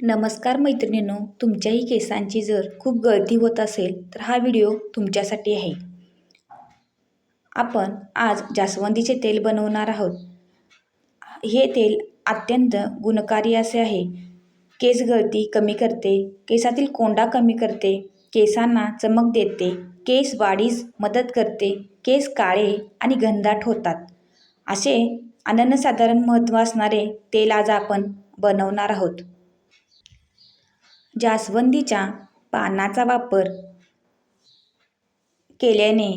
नमस्कार मैत्रिणींनो तुमच्याही केसांची जर खूप गळती होत असेल तर हा व्हिडिओ तुमच्यासाठी आहे. आपण आज जास्वंदीचे तेल बनवणार आहोत. हे तेल अत्यंत गुणकारी असे आहे. केस गळती कमी करते केसातील कोंडा कमी करते केसांना चमक देते केस वाढीस मदत करते केस काळे आणि घनदाट होतात. असे अनन्यसाधारण महत्त्व असणारे तेल आज आपण बनवणार आहोत. जास्वंदीच्या पानाचा वापर केल्याने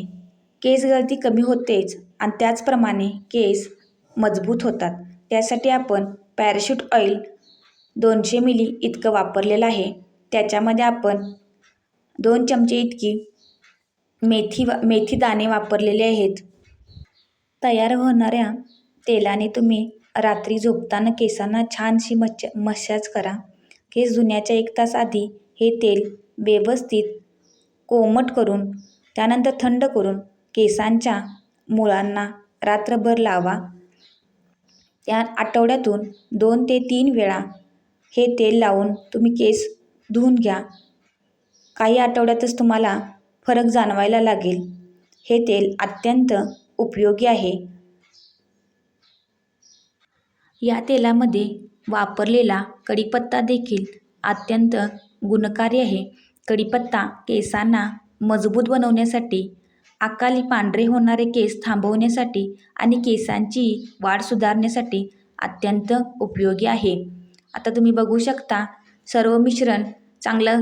केस गळती कमी होतेच आणि त्याचप्रमाणे केस मजबूत होतात. त्यासाठी आपण पॅराशूट ऑइल दोनशे मिली इतकं वापरलेलं आहे. त्याच्यामध्ये आपण दोन चमचे इतकी मेथी वा मेथी दाणे वापरलेले आहेत. तयार होणाऱ्या तेलाने तुम्ही रात्री झोपताना केसांना छानशी मच्छ मसाज करा. केस धुण्याच्या एक तास आधी हे तेल व्यवस्थित कोमट करून त्यानंतर थंड करून केसांच्या मुळांना रात्रभर लावा. त्या आठवड्यातून दोन ते तीन वेळा हे तेल लावून तुम्ही केस धुवून घ्या. काही आठवड्यातच तुम्हाला फरक जाणवायला लागेल. हे तेल अत्यंत उपयोगी आहे. या तेलामध्ये वापरलेला कढीपत्ता देखील अत्यंत गुणकारी आहे. कढीपत्ता केसांना मजबूत बनवण्यासाठी अकाली पांढरे होणारे केस थांबवण्यासाठी आणि केसांची वाढ सुधारण्यासाठी अत्यंत उपयोगी आहे. आता तुम्ही बघू शकता सर्व मिश्रण चांगलं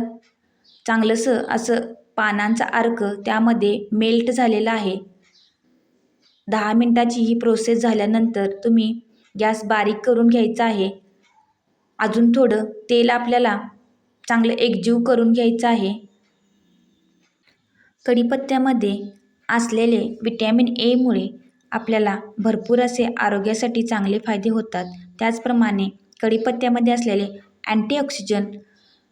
चांगलंसं असं पानांचा अर्क त्यामध्ये मेल्ट झालेला आहे. दहा मिनटाची ही प्रोसेस झाल्यानंतर तुम्ही गॅस बारीक करून घ्यायचा आहे. अजून थोडं तेल आपल्याला चांगलं एकजीव करून घ्यायचं आहे. कढीपत्त्यामध्ये असलेले विटॅमिन एमुळे आपल्याला भरपूर असे आरोग्यासाठी चांगले फायदे होतात. त्याचप्रमाणे कढीपत्त्यामध्ये असलेले अँटीऑक्सिजन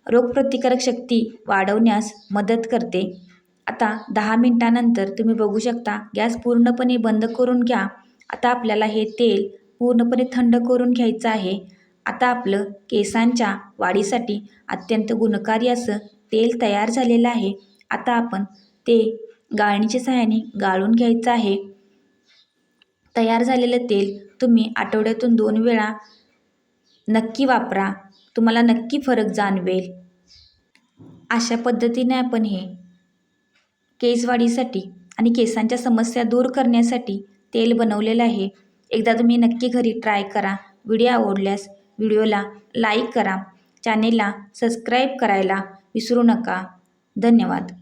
रोगप्रतिकारक शक्ती वाढवण्यास मदत करते. आता दहा मिनटानंतर तुम्ही बघू शकता गॅस पूर्णपणे बंद करून घ्या. आता आपल्याला हे तेल पूर्णपणे थंड करून घ्यायचं आहे. आता आपलं केसांच्या वाढीसाठी अत्यंत गुणकारी असं तेल तयार झालेलं आहे. आता आपण ते गाळणीच्या सहाय्याने गाळून घ्यायचं आहे. तयार झालेलं तेल तुम्ही आठवड्यातून दोन वेळा नक्की वापरा. तुम्हाला नक्की फरक जाणवेल. अशा पद्धतीने आपण हे केस वाढीसाठी आणि केसांच्या समस्या दूर करण्यासाठी तेल बनवलेलं आहे. एकदा तुम्ही नक्की घरी ट्राय करा. व्हिडिओ आवडल्यास व्हिडिओला लाईक करा. चॅनेलला सबस्क्राईब करायला विसरू नका. धन्यवाद.